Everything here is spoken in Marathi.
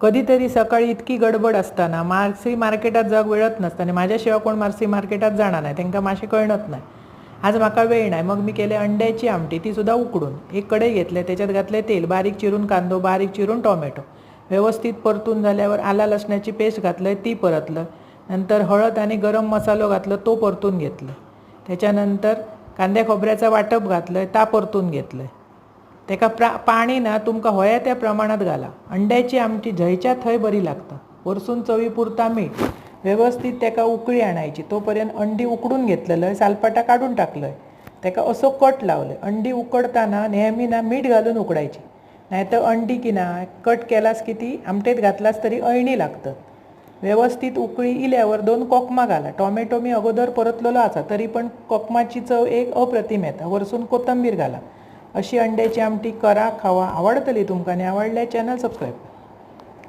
कधीतरी सकाळी इतकी गडबड असताना मार्सी मार्केटात जाग वेळत नसताना माझ्याशिवाय कोण मार्सी मार्केटात जाणार नाही तांकां मातशें कळणत नाही. आज म्हाका वेळ नाही मग मी केले अंड्याची आमटी ती सुद्धा उकडून एक कडे घेतले त्याच्यात घातले तेल बारीक चिरून कांदो बारीक चिरून टोमॅटो. व्यवस्थित परतून झाल्यावर आला लसणाची पेस्ट घातलं ती परतलं. नंतर हळद आणि गरम मसालो घातलं तो परतून घेतलं. त्याच्यानंतर कांद्या खोबऱ्याचं वाटप घातलं ता परतून घेतलं. तेका प्रा पाणी ना तुमकां होया त्या प्रमाणात घाला. अंड्याची आमटी झयच्या थंय बरी लागता. वरसून चवी पुरता मीठ. व्यवस्थित तेका उकळी आणायची. तोपर्यंत अंडी उकडून घेतलेलं सालपाटा काढून टाकलंय. तेका असो कट लावले अंडी उकडताना नेहमी ना मीठ घालून उकडायची. नाहीतर अंडी की ना कट केलास की ती आमटेत घातलास तरी अळणी लागतं व्यवस्थित उकळी इल्यावर दोन कोकमा घाला. टॉमॅटो मी अगोदर परतलेलो असा तरी पण कोकमाची चव एक अप्रतिम येता. वरसून कोथंबीर घाला. अशी अंड्याची आमटी करा खावा आवडतली तुमकां आणि आवडल्या चॅनल सबस्क्राईब